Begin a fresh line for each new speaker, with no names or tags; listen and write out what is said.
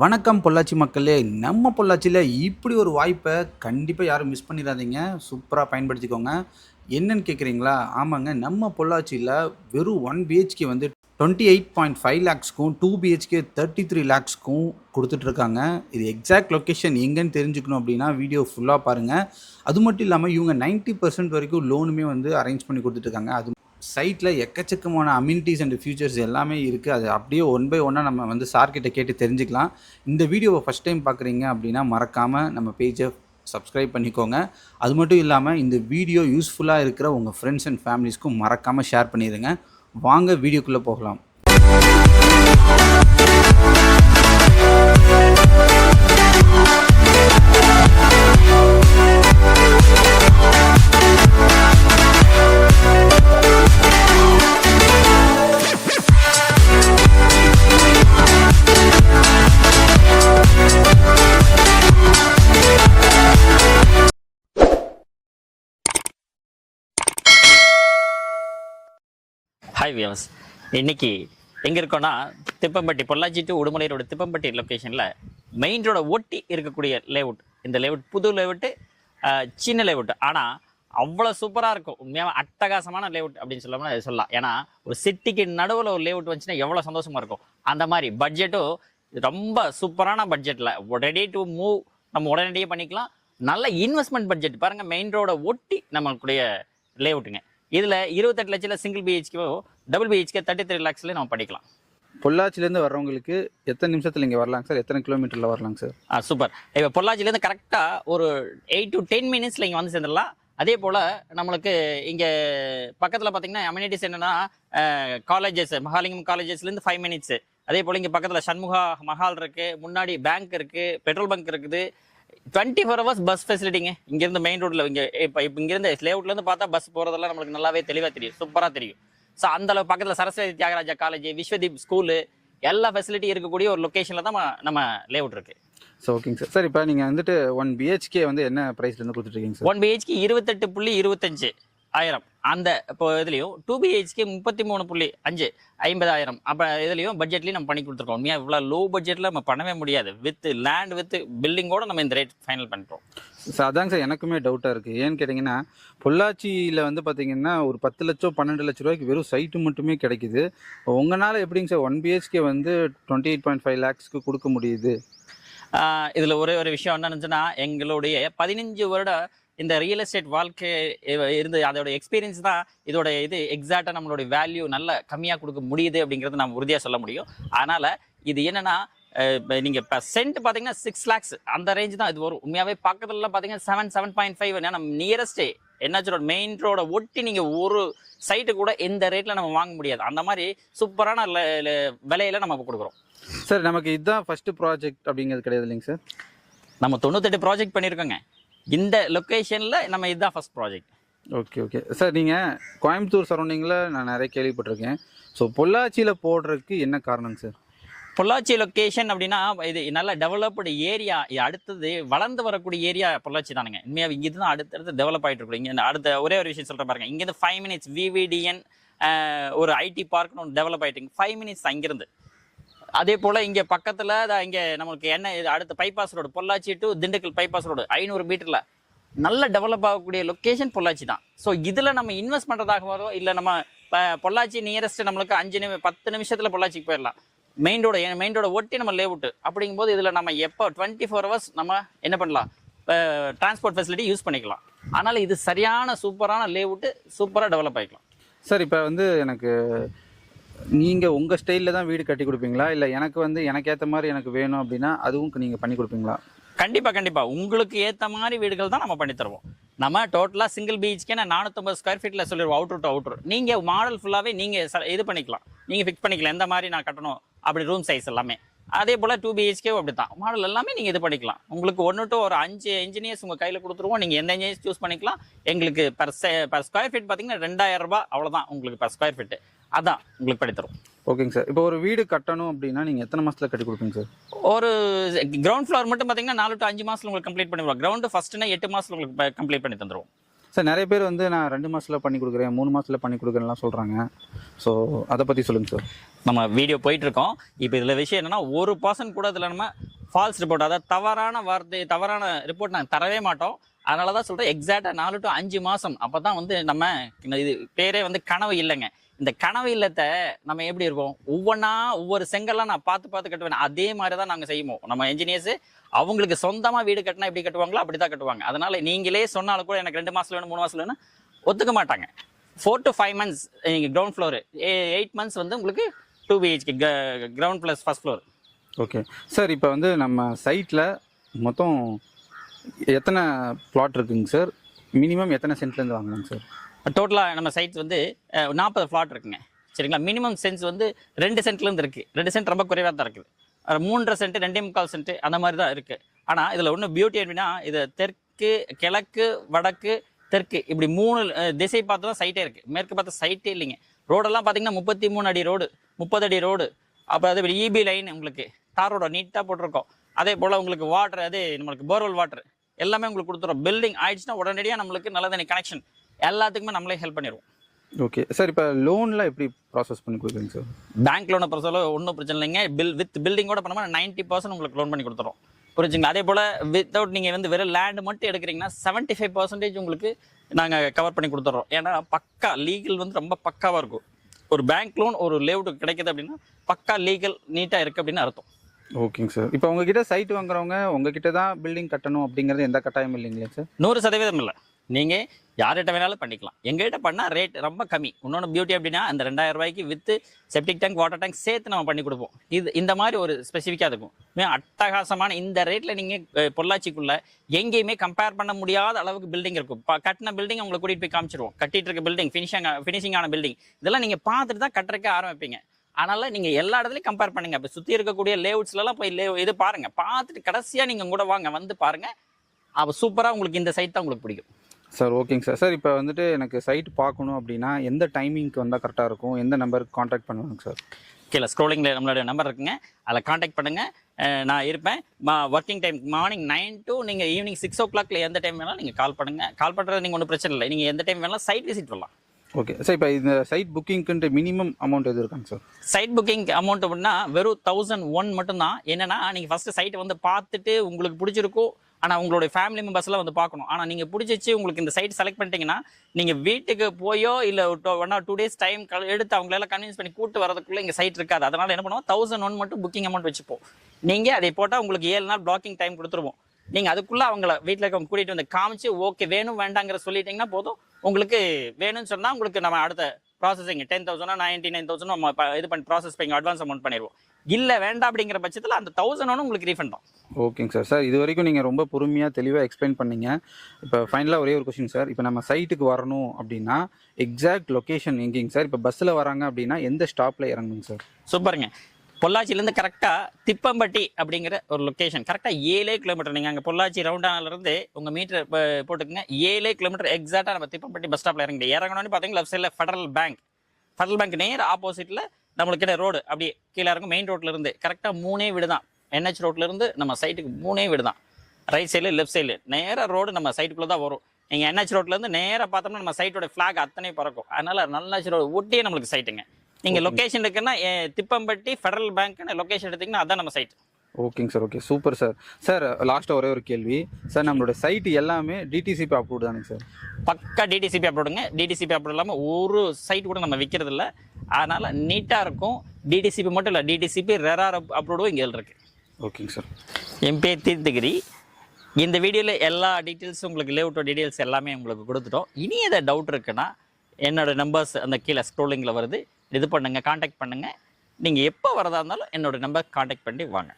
வணக்கம் பொள்ளாச்சி மக்களே. நம்ம பொள்ளாச்சியில் இப்படி ஒரு வாய்ப்பை கண்டிப்பாக யாரும் மிஸ் பண்ணிடாதீங்க. சூப்பராக பயன்படுத்திக்கோங்க. என்னன்னு கேட்குறீங்களா ஆமாங்க நம்ம பொள்ளாச்சியில் வெறும் ஒன் பிஹெச்கே வந்து டுவெண்ட்டி எயிட் பாயிண்ட் ஃபைவ் லேக்ஸ்க்கும் டூ பிஹெச்கே தேர்ட்டி த்ரீ லேக்ஸ்க்கும் கொடுத்துட்ருக்காங்க. இது எக்ஸாக்ட் லொக்கேஷன் எங்கேன்னு தெரிஞ்சுக்கணும் அப்படின்னா வீடியோ ஃபுல்லாக பாருங்கள் அது மட்டும் இல்லாமல் இவங்க 90% பர்சன்ட் வரைக்கும் லோனுமே வந்து அரேஞ்ச் பண்ணி கொடுத்துட்ருக்காங்க. அது சைட்டில் எக்கச்சக்கமான அம்யூனிட்டிஸ் அண்ட் ஃபியூச்சர்ஸ் எல்லாமே இருக்குது அது அப்படியே ஒன் பை ஒன்னாக நம்ம வந்து சார்கிட்ட கேட்டு தெரிஞ்சுக்கலாம். இந்த வீடியோவை ஃபஸ்ட் டைம் பார்க்குறீங்க அப்படின்னா மறக்காமல் நம்ம பேஜை சப்ஸ்கிரைப் பண்ணிக்கோங்க. அது மட்டும் இல்லாமல் இந்த வீடியோ யூஸ்ஃபுல்லாக இருக்கிற உங்கள் ஃப்ரெண்ட்ஸ் அண்ட் ஃபேமிலிஸ்க்கும் மறக்காமல் ஷேர் பண்ணிடுங்க. வாங்க வீடியோக்குள்ளே போகலாம்.
ஹாய் வியர்ஸ் இன்னைக்கு எங்கே இருக்கோன்னா திப்பம்பட்டி பொள்ளாச்சி டு உடுமலை ரோடு திப்பம்பட்டி லொக்கேஷனில் மெயின் ரோட ஒட்டி இருக்கக்கூடிய லேவுட் இந்த லேவுட் புது லேவுட்டு சின்ன லேவுட் ஆனால் அவ்வளோ சூப்பராக இருக்கும். உண்மையாக அட்டகாசமான லேவுட் அப்படின்னு சொல்லாமல் அது சொல்லலாம். ஏன்னா ஒரு சிட்டிக்கு நடுவில் ஒரு லேவுட் வந்துச்சுன்னா எவ்வளோ சந்தோஷமாக இருக்கும். அந்த மாதிரி பட்ஜெட்டும் ரொம்ப சூப்பரான பட்ஜெட்டில் ரெடி டு மூவ் நம்ம உடனடியே பண்ணிக்கலாம். நல்ல இன்வெஸ்ட்மெண்ட் பட்ஜெட் பாருங்கள் மெயின் ரோட ஒட்டி நம்மளுடைய லேவுட்டுங்க இதில் இருபத்தெட்டு லட்சத்தில் single BHK double BHK thirty three லேக்ஸ்ல நம்ம பண்ணிக்கலாம்
பொள்ளாச்சிலேருந்து வர்றவங்களுக்கு எத்தனை நிமிஷத்தில் இங்கே வரலாங்க சார்? எத்தனை கிலோமீட்டரில் வரலாங்க சார்?
ஆ சூப்பர் இப்போ பொள்ளாச்சிலேருந்து கரெக்டாக ஒரு எயிட் டு டென் மினிட்ஸில் இங்கே வந்து சேர்ந்துடலாம். அதே போல் நம்மளுக்கு இங்கே பக்கத்தில் பார்த்தீங்கன்னா அம்யூனிட்டிஸ் என்னென்னா காலேஜஸ் மகாலிங்கம் காலேஜஸ்லேருந்து ஃபைவ் மினிட்ஸு அதே போல் இங்கே பக்கத்தில் சண்முகா மஹால் இருக்குது முன்னாடி பேங்க் இருக்குது பெட்ரோல் பங்க் இருக்குது. டுவெண்ட்டி ஃபோர் ஹவர்ஸ் பஸ் ஃபெசிலிட்டிங்க இங்கேருந்து மெயின் ரோட்டில் இங்கே இப்போ இப்போ இங்கேருந்து லேஅவுட்லேருந்து பார்த்தா பஸ் போகிறதெல்லாம் நம்மளுக்கு நல்லாவே தெளிவாக தெரியும். சூப்பராக தெரியும். ஸோ அந்த அளவு பக்கத்தில் சரஸ்வதி தியாகராஜா காலேஜ் விஸ்வதீப் ஸ்கூலு எல்லா ஃபெசிலிட்டி இருக்கக்கூடிய ஒரு லொக்கேஷனில் தான் நம்ம- லேஅவுட் இருக்குது
ஸோ ஓகேங்க சார் சார் இப்போ நீங்கள் வந்துட்டு ஒன் பிஹெச்கே வந்து என்ன ப்ரைஸ்லேருந்து கொடுத்துட்ருக்கீங்க சார்
ஒன் பிஹெச்கே இருபத்தெட்டு புள்ளி இருபத்தஞ்சு. ஆயிரம். அந்த இப்போ இதுலேயும் டூ பிஹெச்கே முப்பத்தி மூணு புள்ளி அஞ்சு ஐம்பதாயிரம். அப்போ இதுலேயும் பட்ஜெட்லேயும் நம்ம பண்ணி கொடுத்துருக்கோம். உண்மையாக இவ்வளோ லோ பட்ஜெட்டில் நம்ம பண்ணவே முடியாது. வித் லேண்ட் வித் பில்டிங்கோட நம்ம இந்த ரேட் ஃபைனல் பண்ணிட்டோம்
சார் அதாங்க சார் எனக்குமே டவுட்டாக இருக்குது ஏன்னு கேட்டிங்கன்னா பொள்ளாச்சியில் வந்து பார்த்தீங்கன்னா ஒரு பத்து லட்சம் பன்னெண்டு லட்ச ரூபாய்க்கு வெறும் சைட்டு மட்டுமே கிடைக்குது. உங்களால் எப்படிங்க சார் ஒன் பிஹெச்கே வந்து டுவெண்ட்டி எயிட் பாயிண்ட் ஃபைவ் லேக்ஸ்க்கு கொடுக்க முடியுது?
இதில் ஒரே ஒரு விஷயம் என்ன இருந்துச்சுன்னா எங்களுடைய பதினஞ்சு வருட இந்த ரியல் எஸ்டேட் வாழ்க்கை இருந்து அதோட எக்ஸ்பீரியன்ஸ் தான் இதோட இது எக்ஸாக்டாக நம்மளுடைய வேல்யூ நல்ல கம்மியாக கொடுக்க முடியுது அப்படிங்கிறது நம்ம உறுதியாக சொல்ல முடியும். அதனால் இது என்னன்னா அஹ், இப்ப சென்ட் பார்த்தீங்கன்னா சிக்ஸ் லேக்ஸ் அந்த ரேஞ்ச் தான். இது வரும் உண்மையாகவே பக்கத்துலலாம் பார்த்தீங்கன்னா செவன் செவன் பாயிண்ட் ஃபைவ் நம்ம நியரஸ்டே என்ஹெச் ரோட் மெயின் ரோட ஒட்டி நீங்கள் ஒரு சைட்டு கூட இந்த ரேட்டில் நம்ம வாங்க முடியாது. அந்த மாதிரி சூப்பரான விலையில நம்ம கொடுக்குறோம்.
சார் நமக்கு இதுதான் ஃபஸ்ட்டு ப்ராஜெக்ட் அப்படிங்கிறது கிடையாது இல்லைங்க சார்
நம்ம தொண்ணூத்தெட்டு ப்ராஜெக்ட் பண்ணியிருக்கோங்க. இந்த லொக்கேஷனில் நம்ம இதுதான் first project
okay okay sir நீங்கள் கோயம்புத்தூர் சரௌண்டிங்கில் நான் நிறைய கேள்விப்பட்டிருக்கேன். ஸோ பொள்ளாச்சியில் போடுறதுக்கு என்ன காரணங்க சார்
பொள்ளாச்சி லொக்கேஷன் அப்படின்னா இது நல்ல டெவலப்டு ஏரியா அடுத்தது வளர்ந்து வரக்கூடிய ஏரியா பொள்ளாச்சி தானுங்க. உண்மையாக இங்கே தான் அடுத்தடுத்து டெவலப் ஆகிட்டு இருக்கும் இங்கே அடுத்த ஒரே ஒரு விஷயம் சொல்கிறேன் பாருங்க. இங்கேருந்து ஃபைவ் மினிட்ஸ் விவிடிஎன் ஒரு ஐடி பார்க்னு ஒன்று டெவலப் ஆகிட்டு ஃபைவ் மினிட்ஸ் அங்கிருந்து. அதே போல் இங்கே பக்கத்தில் இங்கே நம்மளுக்கு என்ன இது அடுத்த bypass road Pollachi to Dindigul bypass road ஐநூறு மீட்டரில் நல்ல டெவலப் ஆகக்கூடிய லொக்கேஷன் பொள்ளாச்சி தான். ஸோ இதில் நம்ம இன்வெஸ்ட் பண்ணுறதாகவோ இல்லை நம்ம பொள்ளாச்சி நியரஸ்ட் நம்மளுக்கு அஞ்சு நிமி பத்து நிமிஷத்தில் பொள்ளாச்சிக்கு போயிடலாம். மெயின் என் மெயின் ரோட ஒட்டி நம்ம லேவுட்டு அப்படிங்கும்போது இதில் நம்ம எப்போ டுவெண்ட்டி ஃபோர் ஹவர்ஸ் நம்ம என்ன பண்ணலாம்? டிரான்ஸ்போர்ட் ஃபெசிலிட்டி யூஸ் பண்ணிக்கலாம். அதனால் இது சரியான சூப்பரான லேவுட்டு சூப்பராக டெவலப் ஆகிக்கலாம்
சார் இப்போ வந்து எனக்கு நீங்கள் உங்கள் ஸ்டைலில் தான் வீடு கட்டி கொடுப்பீங்களா? இல்லை எனக்கு வந்து எனக்கு ஏற்ற மாதிரி எனக்கு வேணும் அப்படின்னா அதுவும் நீங்கள் பண்ணி கொடுப்பீங்களா?
கண்டிப்பாக கண்டிப்பாக உங்களுக்கு ஏற்ற மாதிரி வீடுகள் தான் நம்ம பண்ணி தருவோம். நம்ம டோட்டலாக சிங்கிள் பீச்சுக்கே நான் நானூற்றம்பது ஸ்கொயர் ஃபீட்டில் சொல்லிடுவோம் அவுட்ரு டு அவுட்ரு நீங்கள் மாடல் ஃபுல்லாகவே நீங்கள் இது பண்ணிக்கலாம். நீங்கள் ஃபிக்ஸ் பண்ணிக்கலாம். எந்த மாதிரி நான் கட்டணும் அப்படி ரூம் சைஸ் எல்லாமே. அதே போல் டூ பிஹெச்கே அப்படி தான் மாடல் எல்லாமே நீங்கள் இது பண்ணிக்கலாம். உங்களுக்கு ஒன்று டு ஒரு அஞ்சு இன்ஜினியர்ஸ் உங்கள் கையில் கொடுத்துருவோம். நீங்கள் எந்த இன்ஜினியர்ஸ் சூஸ் பண்ணிக்கலாம். எங்களுக்கு பர் பர் ஸ்கொயர் ஃபீட் பார்த்தீங்கன்னா ரெண்டாயிரம் ரூபாய் அவ்வளோதான் உங்களுக்கு பர் ஸ்கொயர் ஃபீட் அதான் உங்களுக்கு பண்ணி தருவோம்.
ஓகேங்க சார் இப்போ ஒரு வீடு கட்டணும் அப்படின்னா நீங்கள் எத்தனை மாதத்தில் கட்டி கொடுப்பீங்க சார்
ஒரு கிரவுண்ட் ஃப்ளோர் மட்டும் பார்த்தீங்கன்னா நாலு டு அஞ்சு மாசத்துல உங்களுக்கு கம்ப்ளீட் பண்ணிடுவோம். கிரவுண்டு ஃபர்ஸ்ட்னா எட்டு மாசத்துல உங்களுக்கு கம்ப்ளீட் பண்ணி தந்துருவோம்.
சார் நிறைய பேர் வந்து நான் ரெண்டு மாசத்துல பண்ணி கொடுக்குறேன் மூணு மாசத்துல பண்ணி கொடுக்குறேன்லாம் சொல்றாங்க. ஸோ அதை பத்தி சொல்லுங்க சார்
நம்ம வீடியோ போயிட்டு இருக்கோம் இப்போ இதில் விஷயம் என்னன்னா ஒரு பர்சன்ட் கூட இதில் நம்ம ஃபால்ஸ் ரிப்போர்ட் அதாவது தவறான வார்த்தை தவறான ரிப்போர்ட் நாங்கள் தரவே மாட்டோம். அதனால தான் சொல்கிறேன் எக்ஸாக்டாக நாலு டு அஞ்சு மாதம் அப்போ தான் வந்து நம்ம இது பேரே வந்து கனவு இல்லைங்க. இந்த கனவு இல்லத்தை நம்ம எப்படி இருக்கோம்? ஒவ்வொன்றா ஒவ்வொரு செங்கல்லாம் நான் பார்த்து பார்த்து கட்டுவேன். அதே மாதிரி தான் நாங்கள் செய்வோம். நம்ம என்ஜினியர்ஸ் அவங்களுக்கு சொந்தமாக வீடு கட்டினா எப்படி கட்டுவாங்களோ அப்படி தான் கட்டுவாங்க. அதனால நீங்களே சொன்னாலும் கூட எனக்கு ரெண்டு மாதம் வேணும் மூணு மாதம் வேணும் ஒத்துக்க மாட்டாங்க. ஃபோர் டு ஃபைவ் மந்த்ஸ் நீங்கள் கிரவுண்ட் ஃப்ளோரு எயிட் மந்த்ஸ் வந்து உங்களுக்கு two BHK ground plus first floor
okay sir இப்போ வந்து நம்ம சைட்டில் மொத்தம் எத்தனை பிளாட் இருக்குங்க சார் மினிமம் எத்தனை சென்ட்லேருந்து வாங்கலாங்க சார்
டோட்டலாக நம்ம சைட்ஸ் வந்து நாற்பது ஃப்ளாட் இருக்குங்க. சரிங்களா? மினிமம் சென்ஸ் வந்து ரெண்டு சென்ட்லேருந்து இருக்குது ரெண்டு சென்ட் ரொம்ப குறைவாக தான் இருக்குது. மூன்றரை சென்ட் ரெண்டே முக்கால் சென்ட் அந்த மாதிரி தான் இருக்குது ஆனால் இதில் ஒன்றும் பியூட்டி எப்படின்னா இது தெற்கு கிழக்கு வடக்கு தெற்கு. இப்படி மூணு திசை பார்த்து தான் சைட்டே இருக்குது மேற்கு பார்த்தா சைட்டே இல்லைங்க. ரோடெல்லாம் பார்த்தீங்கன்னா முப்பத்தி மூணு அடி ரோடு முப்பது அடி ரோடு அப்புறம் அதே இபி லைன் உங்களுக்கு தார் ரோட நீட்டாக போட்டிருக்கோம். அதே போல் உங்களுக்கு வாட்டர் அதே நம்மளுக்கு போர்வெல் வாட்டர் எல்லாமே உங்களுக்கு கொடுத்துரும் பில்டிங் ஆயிடுச்சுன்னா உடனடியாக நம்மளுக்கு நல்ல தண்ணி கனெக்ஷன் எல்லாத்துக்குமே நம்மளே ஹெல்ப் பண்ணிடுவோம்.
ஓகே சார் இப்போ லோன்லாம் எப்படி ப்ராசஸ் பண்ணி கொடுக்குறீங்க சார்
பேங்க் லோனை பொறுத்தளவு ஒன்றும் பிரச்சனை இல்லைங்க. பில் வித் பில்டிங்கோட பண்ணாமல் நைன்ட்டி பர்சன்ட் உங்களுக்கு லோன் பண்ணி கொடுத்துரும் புரிஞ்சுங்களா? அதே போல் வித்தவுட் நீங்கள் வந்து வெறும் லேண்ட் மட்டும் எடுக்கிறீங்கன்னா செவன்ட்டி ஃபைவ் பர்சன்டேஜ் உங்களுக்கு நாங்கள் கவர் பண்ணி கொடுத்துட்றோம் ஏன்னா பக்கா லீகல் வந்து ரொம்ப பக்காவாக இருக்கும். ஒரு பேங்க் லோன் ஒரு லேவுட் கிடைக்குது அப்படின்னா பக்கா லீகல் நீட்டாக இருக்குது அப்படின்னு அர்த்தம்.
ஓகேங்க சார் இப்போ உங்ககிட்ட சைட் வாங்குறவங்க உங்ககிட்ட தான் பில்டிங் கட்டணும் அப்படிங்கிறது எந்த கட்டாயமும் இல்லைங்களா சார்
நூறு சதவீதம் இல்லை. நீங்கள் யார்கிட்ட வேணாலும் பண்ணிக்கலாம். எங்ககிட்ட பண்ணால் ரேட் ரொம்ப கம்மி. இன்னொன்று பியூட்டி அப்படின்னா அந்த ரெண்டாயிரம் ரூபாய்க்கு வித்து செப்டிக் டேங்க் வாட்டர் டேங்க் சேர்த்து நம்ம பண்ணி கொடுப்போம். இது இந்த மாதிரி ஒரு ஸ்பெசிஃபிக்காக இருக்கும். மே அட்டகாசமான இந்த ரேட்டில் நீங்கள் பொள்ளாச்சிக்குள்ள எங்கேயுமே கம்பேர் பண்ண முடியாத அளவுக்கு பில்டிங் இருக்கும். இப்போ கட்டின பில்டிங் உங்களை கூட்டிகிட்டு போய் காமிச்சிருவோம். கட்டிட்டு இருக்க பில்டிங் ஃபினிஷிங் ஃபினிஷிங்கான பில்டிங் இதெல்லாம் நீங்கள் பார்த்துட்டு தான் கட்டுறக்கே ஆரம்பிப்பீங்க. அதனால நீங்க எல்லா இடத்துலையும் கம்பேர் பண்ணுங்க. இப்போ சுற்றி இருக்கக்கூடிய லேவுட்ஸ்லலாம் போய் லே இது பாருங்க. பார்த்துட்டு கடைசியா நீங்க கூட வாங்க. வந்து பாருங்க. அப்போ சூப்பராக உங்களுக்கு இந்த சைட் தான் உங்களுக்கு பிடிக்கும்.
சார் ஓகேங்க சார் சார் இப்போ வந்துட்டு எனக்கு சைட் பார்க்கணும் அப்படின்னா எந்த டைமிங்க்கு வந்தால் கரெக்டாக இருக்கும்? எந்த நம்பருக்கு காண்டாக்ட் பண்ணுவாங்க சார்
கீழே ஸ்க்ரோலிங்கில் நம்மளோட நம்பர் இருக்குங்க. அதில் காண்டாக்ட் பண்ணுங்க. அஹ் நான் இருப்பேன். Working time morning nine to நீங்கள் ஈவினிங் சிக்ஸ் ஓ கிளாக்ல எந்த டைம் வேணாலும் நீங்கள் கால் பண்ணுங்க. கால் பண்ணுறது நீங்கள் ஒன்றும் பிரச்சனை இல்லை. நீங்கள் எந்த டைம் வேணாலும் சைட் விசிட் வரலாம்
ஓகே சார் இப்போ இந்த சைட் புக்கிங்க்குன்ட்டு மினிமம் அமௌண்ட் எது இருக்காங்க சார்
சைட் புக்கிங் அமௌண்ட் அப்படின்னா வெறும் தௌசண்ட் ஒன் மட்டும்தான். என்னன்னா நீங்கள் ஃபஸ்ட்டு சைட்டை வந்து பார்த்துட்டு உங்களுக்கு பிடிச்சிருக்கோ ஆனால் உங்களுடைய ஃபேமிலி மெம்பர்ஸ்லாம் வந்து பார்க்கணும். ஆனால் நீங்கள் பிடிச்சிச்சு உங்களுக்கு இந்த சைட் செலக்ட் பண்ணிட்டீங்கன்னா நீங்கள் வீட்டுக்கு போயோ இல்லை one or two days time எடுத்து அவங்களெல்லாம் கன்வின்ஸ் பண்ணி கூட்டு வரதுக்குள்ளே இங்கே சைட் இருக்காது. அதனால் என்ன பண்ணுவோம்? தௌசண்ட் ஒன் மட்டும் புக்கிங் அமௌண்ட் வச்சுப்போம். நீங்கள் அதை போட்டால் உங்களுக்கு ஏழு நாள் பிளாக்கிங் டைம் கொடுத்துருவோம். நீங்கள் அதுக்குள்ளே அவங்கள வீட்டில் இருக்கவங்க கூட்டிகிட்டு வந்து காமிச்சு ஓகே வேணும் வேண்டாங்கிற சொல்லிட்டீங்கன்னா போதும். உங்களுக்கு வேணும்னு சொன்னால் உங்களுக்கு நம்ம அடுத்த processing ten thousand ninety nine thousand நம்ம இது பண்ணி ப்ராசஸ் பண்ணி அட்வான்ஸ் அமௌண்ட் பண்ணிடுவோம். இல்லை வேண்டாம் அப்படிங்கிற பட்சத்தில் அந்த தௌசண்ட் ஒன்று உங்களுக்கு ரீஃபண்ட் தான்
ஓகேங்க சார் சார் இது வரைக்கும் நீங்கள் ரொம்ப பொறுமையாக தெளிவாக எக்ஸ்பிளைன் பண்ணீங்க. இப்போ ஃபைனலாக ஒரே ஒரு கொஸ்டின் சார் இப்போ நம்ம சைட்டுக்கு வரணும் அப்படின்னா எக்ஸாக்ட் லொக்கேஷன் எங்கேங்க சார் இப்போ பஸ்ஸில் வராங்க அப்படின்னா எந்த ஸ்டாப்பில் இறங்குங்க சார்
சூப்பருங்க. பொள்ளாச்சியிலேருந்து கரெக்டாக திப்பம்பட்டி அப்படிங்கிற ஒரு லொக்கேஷன் கரெக்டாக ஏழே கிலோமீட்டர் நீங்கள் அங்கே பொள்ளாச்சி ரவுண்டானிலேருந்து உங்கள் மீட்டர் போட்டுக்கங்க. ஏழே கிலோமீட்டர் எக்ஸாக்டாக நம்ம திப்பம்பட்டி பஸ் ஸ்டாப்பில் இறங்கி இறங்கணும்னு பார்த்தீங்கன்னா லெஃப்ட் சைடில் ஃபெடரல் பேங்க் ஃபெடரல் பேங்க் நேர் ஆப்போசிட்டில் நம்மளுக்கு கிட்ட ரோடு அப்படி கீழே இறங்கும். மெயின் ரோட்ல இருந்து கரெக்டாக மூணே வீடு தான் என்ஹெச் ரோட்ல இருந்து நம்ம சைட்டுக்கு மூணே வீடு தான் ரைட் சைடில் லெஃப்ட் சைடில் நேராக ரோடு நம்ம சைட்டுக்குள்ளே தான் வரும். நீங்கள் என்ஹெச் ரோட்லேருந்து நேராக பார்த்தோம்னா நம்ம சைட்டோட ஃப்ளாக் அத்தனை பறக்கும். அதனால நல்ல ரோடு ஒட்டியே நம்மளுக்கு சைட்டுங்க நீங்கள் லொக்கேஷன் இருக்குன்னா திப்பம்பட்டி ஃபெடரல் பேங்க்னு லொக்கேஷன் எடுத்தீங்கன்னா அதான் நம்ம சைட்
ஓகேங்க sir okay super sir sir லாஸ்ட்டாக ஒரே ஒரு கேள்வி. சார் நம்மளோட சைட் எல்லாமே டிடிசிபி அப்ரூவ்டு தானுங்க சார்
பக்கா டிடிசிபி அப்லோடுங்க டிடிசிபி அப்லோட் இல்லாமல் ஒரு சைட் கூட நம்ம விற்கிறது இல்லை அதனால நீட்டாக இருக்கும். டிடிசிபி மட்டும் இல்லை டிடிசிபி ரெரார் அப்லோடும் இங்கே இருக்கு.
ஓகேங்க சார்
என் பேர் தீர்த்தகிரி இந்த வீடியோவில் எல்லா டீட்டெயில்ஸும் உங்களுக்கு லேஅவுட்டோ டீட்டெயில்ஸ் எல்லாமே உங்களுக்கு கொடுத்துட்டோம். இனி எதை டவுட் இருக்குன்னா என்னோட நம்பர்ஸ் அந்த கீழே ஸ்க்ரோலிங்கில் வருது. இது பண்ணுங்கள் காண்டாக்ட் பண்ணுங்கள் நீங்கள் எப்போ வரதா இருந்தாலும் என்னோட நம்பர் காண்டாக்ட் பண்ணி வாங்க.